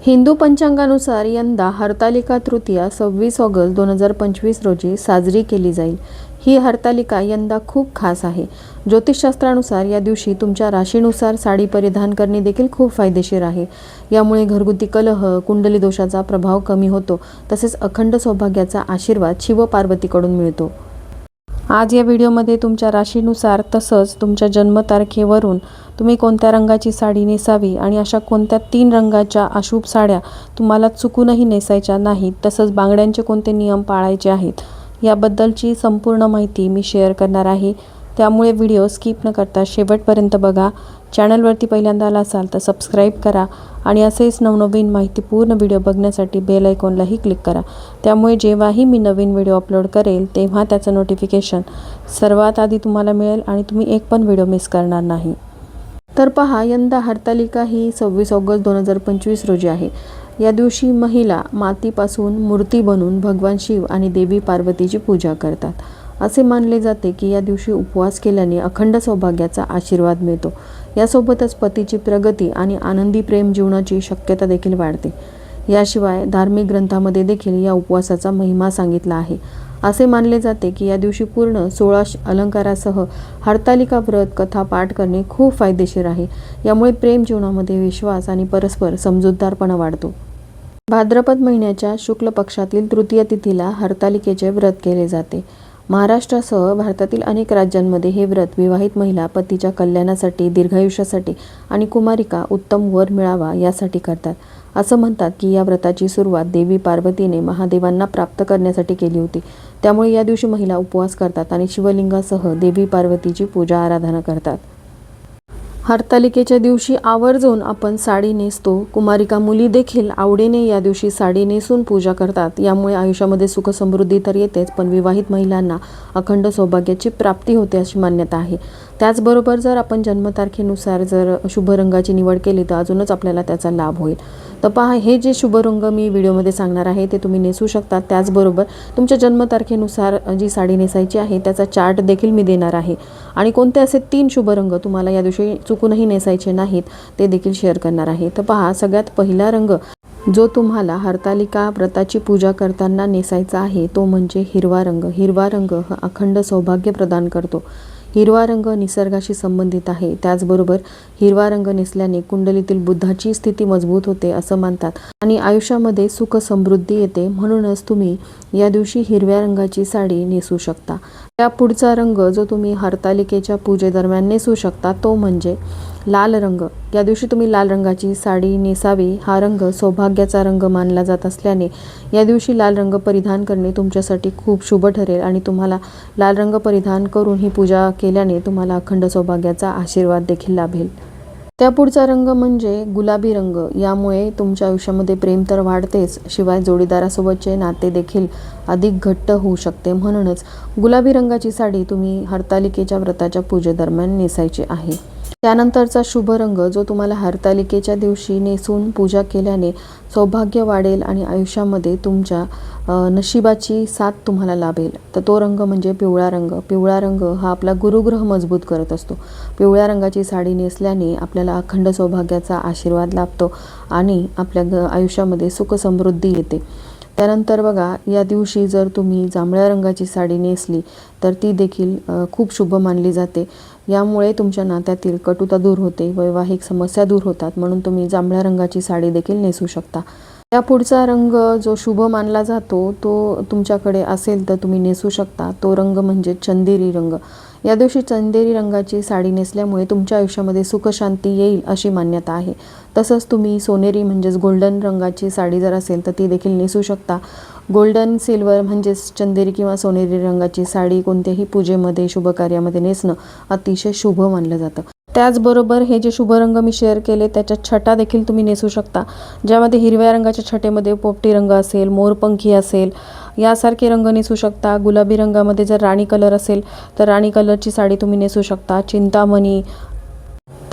हिंदू पंचांगानुसार यंदा हरतालिका तृतीया सव्वीस ऑगस्ट दोन हजार पंचवीस रोजी साजरी केली जाईल. ही हरतालिका यंदा खूप खास आहे. ज्योतिषशास्त्रानुसार या दिवशी तुमच्या राशीनुसार साडी परिधान करणे देखील खूप फायदेशीर आहे. यामुळे घरगुती कलह कुंडली दोषाचा प्रभाव कमी होतो तसेच अखंड सौभाग्याचा आशीर्वाद शिव पार्वतीकडून मिळतो. आज या व्हिडिओमध्ये तुमच्या राशीनुसार तसंच तुमच्या जन्मतारखेवरून तुम्ही कोणत्या रंगाची साडी नेसावी आणि अशा कोणत्या तीन रंगाच्या अशुभ साड्या तुम्हाला चुकूनही नेसायच्या नाहीत तसंच बांगड्यांचे कोणते नियम पाळायचे आहेत याबद्दलची संपूर्ण माहिती मी शेअर करणार आहे. त्यामुळे व्हिडिओ स्किप न करता शेवटपर्यंत बघा. चॅनलवरती पहिल्यांदा आला असाल तर सबस्क्राईब करा आणि असेच नवनवीन माहितीपूर्ण व्हिडिओ बघण्यासाठी बेल आयकॉनलाही क्लिक करा. त्यामुळे जेव्हाही मी नवीन व्हिडिओ अपलोड करेल तेव्हा त्याचं नोटिफिकेशन सर्वात आधी तुम्हाला मिळेल आणि तुम्ही एक पण व्हिडिओ मिस करणार नाही. तर पहा यंदा हरतालिका ही सव्वीस ऑगस्ट दोन हजार पंचवीस रोजी आहे. या दिवशी महिला मातीपासून मूर्ती बनवून भगवान शिव आणि देवी पार्वतीची पूजा करतात. असे मानले जाते की या दिवशी उपवास केल्याने अखंड सौभाग्याचा आशीर्वाद मिळतो. यासोबतच पतीची प्रगती आणि आनंदी प्रेम जीवनाची शक्यता देखील वाढते. याशिवाय धार्मिक ग्रंथामध्ये देखील या उपवासाचा महिमा सांगितला आहे. असे मानले जाते की या दिवशी पूर्ण सोळा अलंकारासह हरतालिका व्रत कथा पाठ करणे खूप फायदेशीर आहे. यामुळे प्रेम जीवनामध्ये विश्वास आणि परस्पर समजूतदारपणा वाढतो. भाद्रपद महिन्याच्या शुक्ल पक्षातील तृतीय तिथीला हरतालिकेचे व्रत केले जाते. महाराष्ट्रासह भारतातील अनेक राज्यांमध्ये हे व्रत विवाहित महिला पतीच्या कल्याणासाठी दीर्घायुष्यासाठी आणि कुमारिका उत्तम वर मिळावा यासाठी करतात. असं म्हणतात की या व्रताची सुरुवात देवी पार्वतीने महादेवांना प्राप्त करण्यासाठी केली होती. त्यामुळे या दिवशी महिला उपवास करतात आणि शिवलिंगासह देवी पार्वतीची पूजा आराधना करतात. हरतालिकेच्या दिवशी आवर्जून आपण साडी नेसतो. कुमारिका मुली देखील आवडीने या दिवशी साडी नेसून पूजा करतात. यामुळे आयुष्यामध्ये सुख समृद्धी तर येतेच पण विवाहित महिलांना अखंड सौभाग्याची प्राप्ती होते अशी मान्यता आहे. त्याचबरोबर जर आपण जन्मतारखेनुसार जर शुभ रंगाची निवड केली तर अजूनच आपल्याला त्याचा लाभ होईल. तर पहा हे जे शुभ रंग मी व्हिडिओमध्ये सांगणार आहे ते तुम्ही नेसू शकता. त्याचबरोबर तुमच्या जन्मतारखेनुसार जी साडी नेसायची आहे त्याचा चार्ट देखील मी देणार आहे. आणि कोणते असे तीन शुभ रंग तुम्हाला या दिवशी चुकूनही नेसायचे नाहीत ते देखील शेअर करणार आहे. तर पहा सगळ्यात पहिला रंग जो तुम्हाला हरतालिका व्रताची पूजा करताना नेसायचा आहे तो म्हणजे हिरवा रंग. हिरवा रंग हा अखंड सौभाग्य प्रदान करतो. हिरवा रंग निसर्गाशी संबंधित आहे. त्याचबरोबर हिरवा रंग नेसल्याने कुंडलीतील बुद्धाची स्थिती मजबूत होते असं मानतात आणि आयुष्यामध्ये सुख समृद्धी येते. म्हणूनच तुम्ही या दिवशी हिरव्या रंगाची साडी नेसू शकता. त्या पुढचा रंग जो तुम्ही हरतालिकेच्या पूजेदरम्यान नेसू शकता तो म्हणजे लाल रंग. या दिवशी तुम्ही लाल रंगाची साडी नेसावी. हा रंग सौभाग्याचा रंग मानला जात असल्याने या दिवशी लाल रंग परिधान करणे तुमच्यासाठी खूप शुभ ठरेल आणि तुम्हाला लाल रंग परिधान करून ही पूजा केल्याने तुम्हाला अखंड सौभाग्याचा आशीर्वाद देखील लाभेल. त्या पुढचा रंग म्हणजे गुलाबी रंग. यामुळे तुमच्या आयुष्यामध्ये प्रेम तर वाढतेच. शिवाय जोडीदारासोबतचे नाते देखील अधिक घट्ट होऊ शकते. म्हणूनच गुलाबी रंगाची साडी तुम्ही हरतालिकेच्या व्रताच्या पूजेदरम्यान नेसायची आहे. त्यानंतरचा शुभ रंग जो तुम्हाला हरतालिकेच्या दिवशी नेसून पूजा केल्याने सौभाग्य वाढेल आणि आयुष्यामध्ये तुमच्या नशिबाची साथ तुम्हाला लाभेल. तर तो रंग म्हणजे पिवळा रंग. पिवळा रंग हा आपला गुरुग्रह मजबूत करत असतो. पिवळ्या रंगाची साडी नेसल्याने आपल्याला अखंड सौभाग्याचा आशीर्वाद लाभतो आणि आपल्या ग आयुष्यामध्ये सुख समृद्धी येते. त्यानंतर बघा या दिवशी जर तुम्ही जांभळ्या रंगाची साडी नेसली तर ती देखील खूप शुभ मानली जाते. यामुळे तुमच्या नात्यातील कटुता दूर होते वैवाहिक समस्या दूर होतात म्हणून तुम्ही जांभळ्या रंगाची साडी देखील नेसू शकता. या पुढचा रंग जो शुभ मानला जातो तो तुमच्याकडे असेल तर तुम्ही नेसू शकता. तो रंग म्हणजे चंदेरी रंग. या दिवशी चंदेरी रंगाची साडी नेसल्यामुळे तुमच्या आयुष्यामध्ये सुखशांती येईल अशी मान्यता आहे. तसंच तुम्ही सोनेरी म्हणजेच गोल्डन रंगाची साडी जर असेल तर ती देखील नेसू शकता. गोल्डन सिल्वर म्हणजेच चंदेरी किंवा सोनेरी रंगाची साडी कोणत्याही पूजेमध्ये शुभ कार्यामध्ये नेसणं अतिशय शुभ मानलं जातं. त्याचबरोबर हे जे शुभ रंग मी शेअर केले त्याच्या छटा देखील तुम्ही नेसू शकता. ज्यामध्ये हिरव्या रंगाच्या छटेमध्ये पोपटी रंग असेल मोरपंखी असेल यासारखे रंग नेसू शकता. गुलाबी रंगामध्ये जर राणी कलर असेल तर राणी कलरची साडी तुम्ही नेसू शकता. चिंतामणी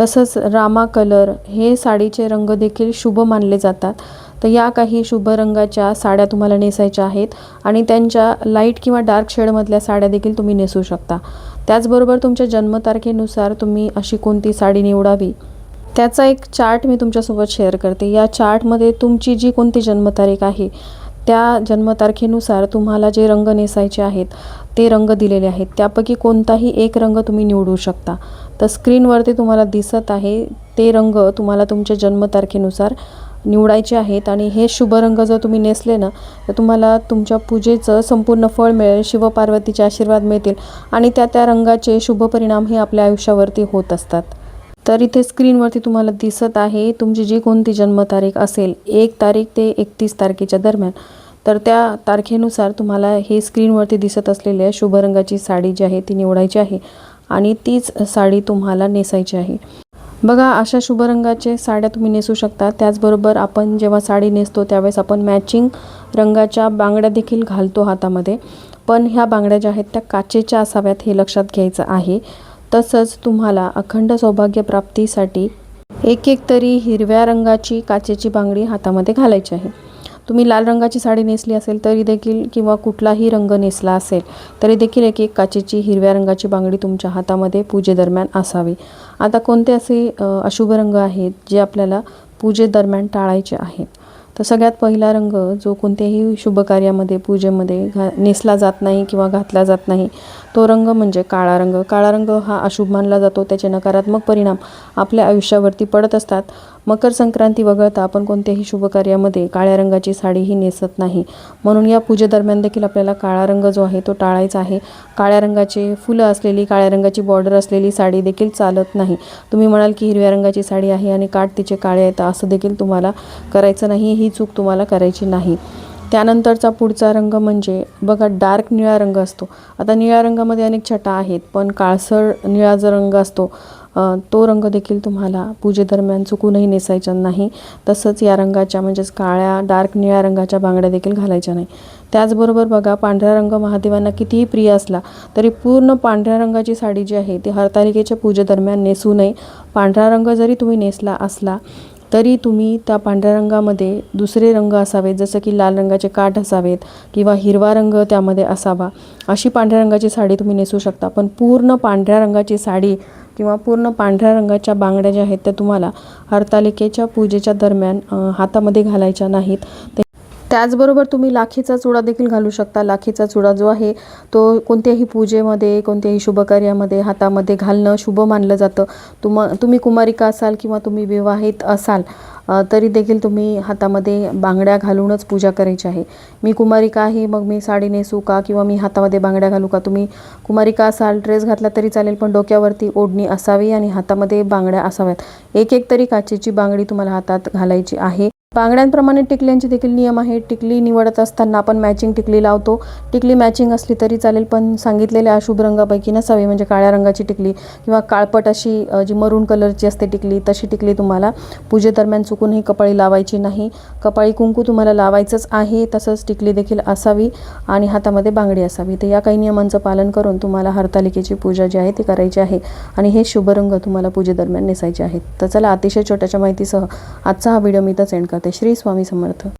तसंच रामा कलर हे साडीचे रंग देखील शुभ मानले जातात. तर या काही शुभ रंगाच्या साड्या तुम्हाला नेसायच्या आहेत आणि त्यांच्या लाइट किंवा डार्क शेडमधल्या साड्या देखील तुम्ही नेसू शकता. त्याचबरोबर तुमच्या जन्मतारखेनुसार तुम्ही अशी कोणती साडी निवडावी त्याचा एक चार्ट मी तुमच्यासोबत शेअर करते. या चार्टमध्ये तुमची जी कोणती जन्मतारीख आहे त्या जन्मतारखेनुसार तुम्हाला जे रंग नेसायचे आहेत ते रंग दिलेले आहेत. त्यापैकी कोणताही एक रंग तुम्ही निवडू शकता. तर स्क्रीनवरती तुम्हाला दिसत आहे ते रंग तुम्हाला तुमच्या जन्मतारखेनुसार निवडायचे आहेत आणि हे शुभ रंग जर तुम्ही नेसले ना तर तुम्हाला तुमच्या पूजेचं संपूर्ण फळ मिळेल शिवपार्वतीचे आशीर्वाद मिळतील आणि त्या त्या रंगाचे शुभ परिणाम हे आपल्या आयुष्यावरती होत असतात. तर इथे स्क्रीनवरती तुम्हाला दिसत आहे तुमची जी कोणती जन्मतारीख असेल एक तारीख ते एकतीस तारखेच्या दरम्यान. तर त्या तारखेनुसार तुम्हाला हे स्क्रीनवरती दिसत असलेल्या शुभ रंगाची साडी जी आहे ती निवडायची आहे आणि तीच साडी तुम्हाला नेसायची आहे. बघा अशा शुभ रंगाचे साड्या तुम्ही नेसू शकता. त्याचबरोबर आपण जेव्हा साडी नेसतो त्यावेळेस आपण मॅचिंग रंगाच्या बांगड्या देखील घालतो हातामध्ये. पण ह्या बांगड्या ज्या आहेत त्या काचेच्या असाव्यात हे लक्षात घ्यायचं आहे. तसंच तुम्हाला अखंड सौभाग्यप्राप्तीसाठी एक एक तरी हिरव्या रंगाची काचेची बांगडी हातामध्ये घालायची आहे. तुम्ही लाल रंगाची साडी नेसली असेल तरी देखील किंवा कुठलाही रंग नेसला असेल तरी देखील एक एक काचेची हिरव्या रंगाची बांगडी तुमच्या हातामध्ये पूजेदरम्यान असावी. आता कोणते असे अशुभ रंग आहेत जे आपल्याला पूजेदरम्यान टाळायचे आहेत? तर सगळ्यात पहिला रंग जो कोणत्याही शुभ कार्यामध्ये पूजेमध्ये घा नेसला जात नाही किंवा घातला जात नाही तो रंग म्हणजे काळा रंग. काळा रंग हा अशुभ मानला जातो. त्याचे नकारात्मक परिणाम आपल्या आयुष्यावरती पडत असतात. मकर संक्रांती वगळता आपण कोणत्याही शुभ कार्यामध्ये काळ्या रंगाची साडी ही नेसत नाही. म्हणून या पूजेदरम्यान देखील आपल्याला काळा रंग जो आहे तो टाळायचा आहे. काळ्या रंगाचे फुलं असलेली काळ्या रंगाची बॉर्डर असलेली साडी देखील चालत नाही. तुम्ही म्हणाल की हिरव्या रंगाची साडी आहे आणि काठ तिचे काळे आहेत असं देखील तुम्हाला करायचं नाही. ही चूक तुम्हाला करायची नाही. त्यानंतरचा पुढचा रंग म्हणजे बघा डार्क निळा रंग असतो. आता निळ्या रंगामध्ये अनेक छटा आहेत पण काळसर निळा जो रंग असतो तो रंग देखील तुम्हाला पूजेदरम्यान चुकूनही नेसायचा नाही. तसंच या रंगाच्या म्हणजेच काळ्या डार्क निळ्या रंगाच्या बांगड्या देखील घालायच्या नाही. त्याचबरोबर बघा पांढरा रंग महादेवांना कितीही प्रिय असला तरी पूर्ण पांढऱ्या रंगाची साडी जी आहे ती हरतालिकेच्या पूजेदरम्यान नेसू नये. पांढरा रंग जरी तुम्ही नेसला असला तरी तुम्ही त्या पांढऱ्या रंगामध्ये दुसरे रंग असावेत जसं की लाल रंगाचे काठ असावेत किंवा हिरवा रंग त्यामध्ये असावा. अशी पांढऱ्या रंगाची साडी तुम्ही नेसू शकता. पण पूर्ण पांढऱ्या रंगाची साडी किंवा पूर्ण पांढऱ्या रंगाच्या बांगड्या ज्या आहेत त्या तुम्हाला हरतालिकेच्या पूजेच्या दरम्यान हातामध्ये घालायच्या नाहीत. ते त्याचबरोबर तुम्ही लाखीचा चुडा देखील घालू शकता. लाखीचा चुडा जो आहे तो कोणत्याही पूजेमध्ये कोणत्याही शुभकार्यामध्ये हातामध्ये घालणं शुभ मानलं जातं. तुम तुम्ही कुमारिका असाल किंवा तुम्ही विवाहित असाल तरी देखील तुम्ही हातामध्ये बांगड्या घालूनच पूजा करायची आहे. मी कुमारिका आहे मग मी साडी नेसू का? किंवा मी हातामध्ये बांगड्या घालू का? तुम्ही कुमारिका असाल ड्रेस घातला तरी चालेल पण डोक्यावरती ओढणी असावी आणि हातामध्ये बांगड्या असाव्यात. एक एक तरी काचेची बांगडी तुम्हाला हातात घालायची आहे. बांगड्यांप्रमाणे टिकल्यांचे देखील नियम आहेत. टिकली निवडत असताना आपण मॅचिंग टिकली लावतो. टिकली मॅचिंग असली तरी चालेल पण सांगितलेल्या अशुभ रंगापैकी नसावी म्हणजे काळ्या रंगाची टिकली किंवा काळपट अशी जी मरून कलरची असते टिकली तशी टिकली तुम्हाला पूजेदरम्यान चुकूनही कपाळी लावायची नाही. कपाळी कुंकू तुम्हाला लावायचंच आहे तसंच टिकली देखील असावी आणि हातामध्ये बांगडी असावी. तर या काही नियमांचं पालन करून तुम्हाला हरतालिकेची पूजा जी आहे ती करायची आहे आणि हे शुभ रंग तुम्हाला पूजेदरम्यान नेसायचे आहेत. तर चला अतिशय छोट्याच्या माहितीसह आजचा हा व्हिडिओ मी तर एंड करते. श्री स्वामी समर्थ.